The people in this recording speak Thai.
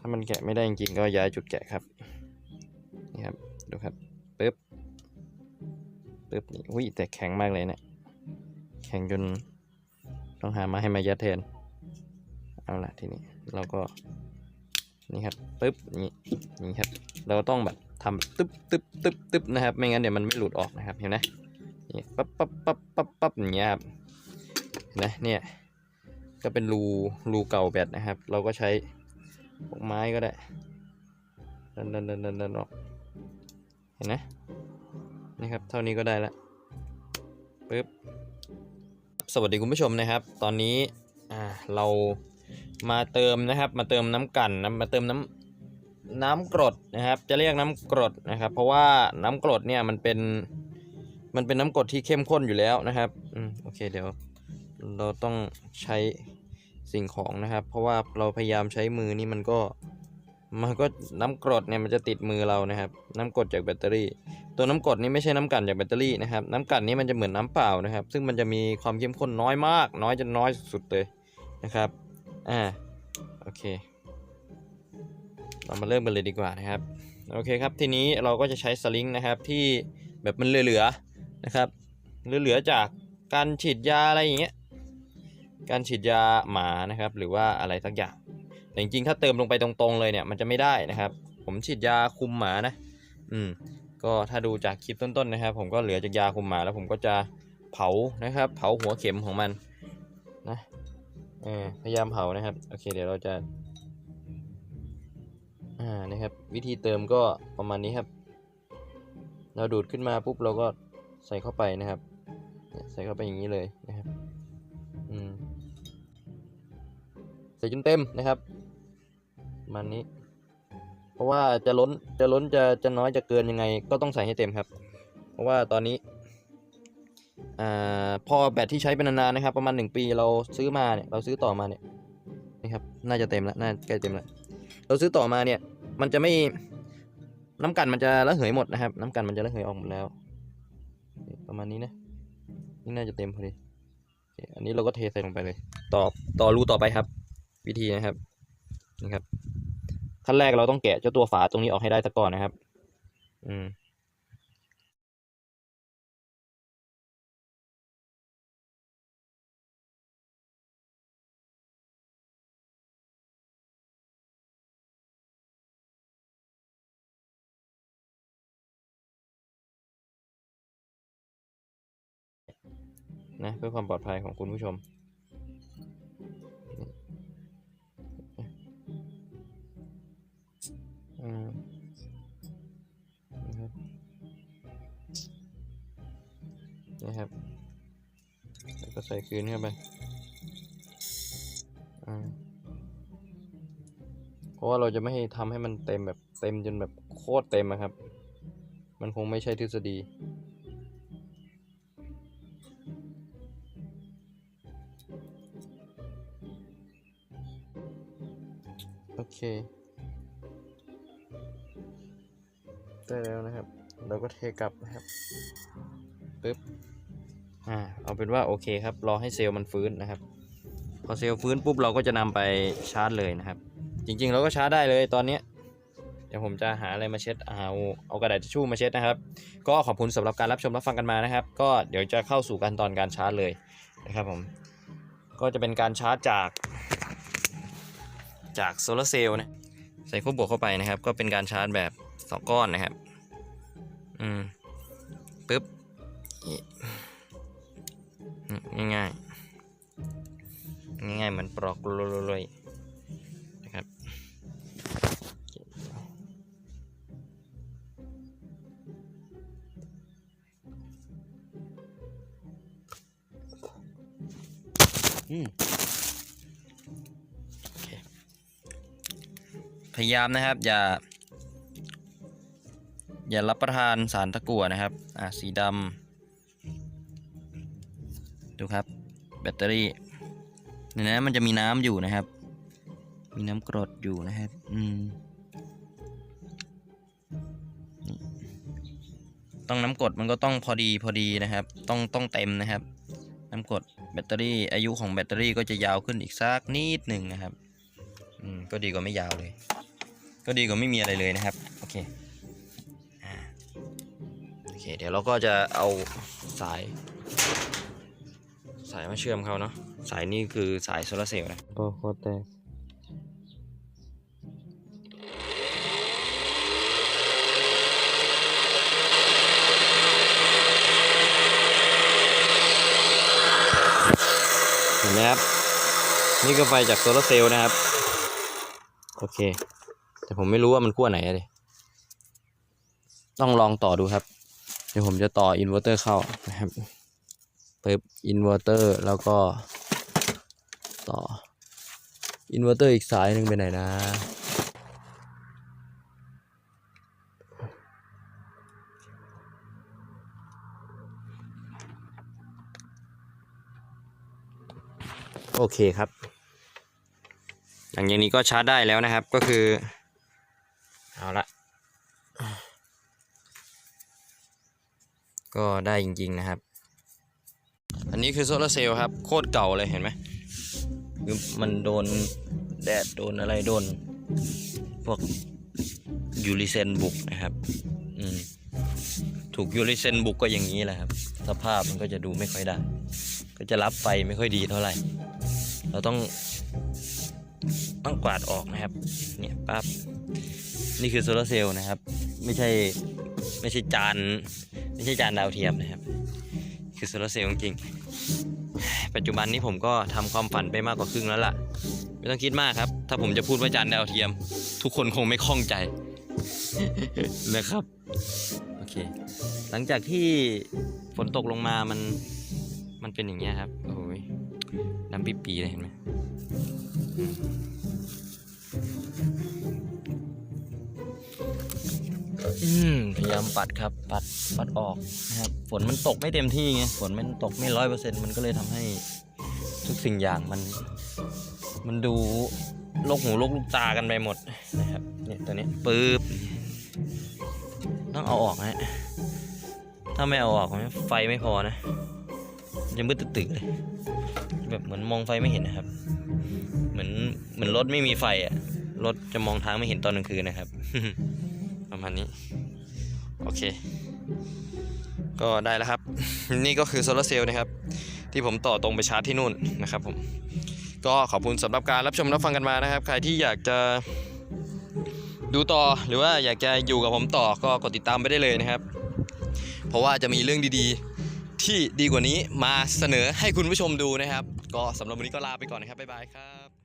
ถ้ามันแกะไม่ได้จริงๆก็ย้ายจุดแกะครับ นี่ครับ ดูครับปึ๊บปึ๊บนี่อุ้ยแต่แข็งมากเลยเนะี่ย แข็งจนต้องหามาให้มายัดแทน เอาละทีนี้เราก็ นี่ครับปึ๊บนี่นี่ครับ เราต้องแบบทำตึ๊บตึ๊บตึ๊บตึ๊บนะครับ ไม่งั้นเดี๋ยวมันไม่หลุดออกนะครับ เห็นไหมนี่ปั๊บปั๊บปั๊บปั๊บปั๊บอย่างเงี้ยครับเห็นไหมเนี่ย ก็เป็นรูรูเก่าแบตนะครับ เราก็ใช้ พวกไม้ก็ได้ดันดันดันดันดันออก เห็นไหมนี่ครับ เท่านี้ก็ได้ละปึ๊บ สวัสดีคุณผู้ชมนะครับ ตอนนี้เรามาเติมนะครับ มาเติมน้ำกันนะมาเติมน้ำน้ำกรดนะครับ จะเรียกน้ำกรดนะครับ เพราะว่าน้ำกรดเนี่ยมันเป็นมันเป็นน้ำกรดที่เข้มข้นอยู่แล้วนะครับ อืม โอเค เดี๋ยว เราต้องใช้ สิ่งของนะครับ เพราะว่าเราพยายามใช้มือนี่มันก็มันก็น้ำกรดเนี่ยมันจะติดมือเรานะครับ น้ำกรดจากแบตเตอรี่ ตัวน้ำกรดนี่ไม่ใช่น้ำกลั่นจากแบตเตอรี่นะครับ น้ำกลั่นนี่มันจะเหมือนน้ำเปล่านะครับ ซึ่งมันจะมีความเข้มข้นน้อยมาก น้อยจนน้อยสุดๆเลยนะครับอ่าโอเค เรามาเริ่มกันเลยดีกว่านะครับโอเคครับทีนี้เราก็จะใช้สลิงนะครับที่แบบมันเหลือๆนะครับเหลือๆจากการฉีดยาอะไรอย่างเงี้ย การฉีดยาหมานะครับ หรือว่าอะไรสักอย่างแต่จริงๆถ้าเติมลงไปตรงๆเลยเนี่ยมันจะไม่ได้นะครับ ผมฉีดยาคุมหมานะ อืม ก็ถ้าดูจากคลิปต้นๆนะครับ ผมก็เหลือจากยาคุมหมาแล้วผมก็จะเผานะครับ เผาหัวเข็มของมันนะเออพยายามเผานะครับ โอเค เดี๋ยวเราจะ อ่านะครับ วิธีเติมก็ประมาณนี้ครับ เราดูดขึ้นมาปุ๊บเราก็ใส่เข้าไปนะครับเนี่ยใส่เข้าไปอย่างนี้เลยนะครับ ใส่จนเต็มนะครับมันนี้ เพราะว่าจะล้นจะล้นจะจะน้อยจะเกินยังไง ก็ต้องใส่ให้เต็มครับ เพราะว่าตอนนี้อ่าพอแบตที่ใช้เป็นนานๆนะครับ ประมาณหนึ่งปีเราซื้อมาเนี่ยเราซื้อต่อมาเนี่ยนี่ครับ น่าจะเต็มแล้วน่าใกล้เต็มแล้วเราซื้อต่อมาเนี่ย มันจะไม่น้ำกันมันจะระเหยหมดนะครับ น้ำกันมันจะระเหยออกหมดแล้ว ประมาณนี้นะนี่น่าจะเต็มพอดีอันนี้เราก็เทใส่ลงไปเลย ต่อต่อรูต่อไปครับ วิธีนะครับนี่ครับขั้นแรกเราต้องแกะเจ้าตัวฝาตรงนี้ออกให้ได้ซะก่อนนะครับ อืมนะเพื่อความปลอดภัยของคุณผู้ชม อืมนะครับนะครับแล้วก็ใส่คืนเข้าไปอ่าเพราะว่าเราจะไม่ให้ทำให้มันเต็มแบบเต็มจนแบบโคตรเต็มอะครับ มันคงไม่ใช่ทฤษฎีโอเค ได้แล้วนะครับ เราก็เทกลับนะครับปึ๊บอ่าเอาเป็นว่าโอเคครับ รอให้เซลล์มันฟื้นนะครับ พอเซลล์ฟื้นปุ๊บเราก็จะนำไปชาร์จเลยนะครับ จริงๆ เราก็ชาร์จได้เลยตอนเนี้ยเดี๋ยวผมจะหาอะไรมาเช็ดเอาเอากระดาษทิชชู่มาเช็ดนะครับ ก็ขอบคุณสำหรับการรับชมรับฟังกันมานะครับ ก็เดี๋ยวจะเข้าสู่การตอนการชาร์จเลยนะครับผมก็จะเป็นการชาร์จจาก จากโซลาร์เซลล์นะใส่ขั้วบวกเข้าไปนะครับ ก็เป็นการชาร์จแบบ สองก้อนนะครับ อืมปึ๊บนี่ง่ายๆง่ายๆเหมือนปลอกลอยๆนะครับอืมพยายามนะครับ อย่า อย่ารับประทานสารตะกั่วนะครับ อ่าสีดำดูครับ แบตเตอรี่ในนั้นมันจะมีน้ำอยู่นะครับ มีน้ำกรดอยู่นะครับ อืมต้องน้ำกรดมันก็ต้องพอดีพอดีนะครับ ต้องต้องเต็มนะครับ น้ำกรดแบตเตอรี่ อายุของแบตเตอรี่ก็จะยาวขึ้นอีกสักนิดหนึ่งนะครับ อืมก็ดีกว่าไม่ยาวเลย ก็ดีกว่าไม่มีอะไรเลยนะครับ โอเค เคเดี๋ยวเราก็จะเอาสาย สายมาเชื่อมเขาเนาะสายนี้คือสายโซลาร์เซลล์นะโอ้โคตรแตกเห็นไหมครับ นี่ก็ไฟจากโซลาร์เซลล์นะครับ โอเค แต่ผมไม่รู้ว่ามันขั้วไหนอะดิต้องลองต่อดูครับ เดี๋ยวผมจะต่ออินเวอร์เตอร์เข้านะครับปึ๊บอินเวอร์เตอร์แล้วก็ต่ออินเวอร์เตอร์อีกสายหนึ่งไปไหนนะ โอเคครับ หลังจากนี้ก็ชาร์จได้แล้วนะครับก็คือ เอาละ ก็ได้จริง ๆนะครับ อันนี้คือโซลาร์เซลล์ครับ โคตรเก่าเลยเห็นไหมคือมันโดนแดดโดนอะไรโดน พวกยูริเซนบุกนะครับ อืมถูกยูริเซนบุกก็อย่างนี้แหละครับ สภาพมันก็จะดูไม่ค่อยได้ ก็จะรับไฟไม่ค่อยดีเท่าไหร่ เราต้องต้องกวาดออกนะครับ เนี่ยปั๊บ นี่คือโซลาร์เซลล์นะครับ ไม่ใช่ไม่ใช่จาน ไม่ใช่จานดาวเทียมนะครับ คือโซลาร์เซลล์จริงปัจจุบันนี้ผมก็ทำความฝันไปมากกว่าครึ่งแล้วล่ะ ไม่ต้องคิดมากครับ ถ้าผมจะพูดว่าจานดาวเทียม ทุกคนคงไม่คล่องใจนะครับโอเค หลังจากที่ฝนตกลงมามันมันเป็นอย่างเงี้ยครับโอ้ยน้ำปีปีๆเลยเห็นไหม อืมพยายามปัดครับ ปัดปัดออกนะครับฝนมันตกไม่เต็มที่ไงฝนมันตกไม่ร้อยเปอร์เซ็นต์มันก็เลยทำให้ทุกสิ่งอย่างมัน มันดูโลกหูโลกลูกตากันไปหมดนะครับเนี่ยตัวนี้ปึ๊บต้องเอาออกนะฮะถ้าไม่เอาออกไฟไม่พอนะมันจะมืดตึ๊ดๆเลย แบบเหมือนมองไฟไม่เห็นนะครับ เหมือนเหมือนรถไม่มีไฟอะรถจะมองทางไม่เห็นตอนกลางคืนนะครับ ประมาณนี้ โอเค ก็ได้แล้วครับ นี่ก็คือโซลาร์เซลล์นะครับ ที่ผมต่อตรงไปชาร์จที่นู่นนะครับผมก็ขอบคุณสำหรับการรับชมรับฟังกันมานะครับ ใครที่อยากจะดูต่อหรือว่าอยากจะอยู่กับผมต่อก็กดติดตามไปได้เลยนะครับ เพราะว่าจะมีเรื่องดีๆ ที่ดีกว่านี้มาเสนอให้คุณผู้ชมดูนะครับ ก็สำหรับวันนี้ก็ลาไปก่อนนะครับบ๊ายบายครับ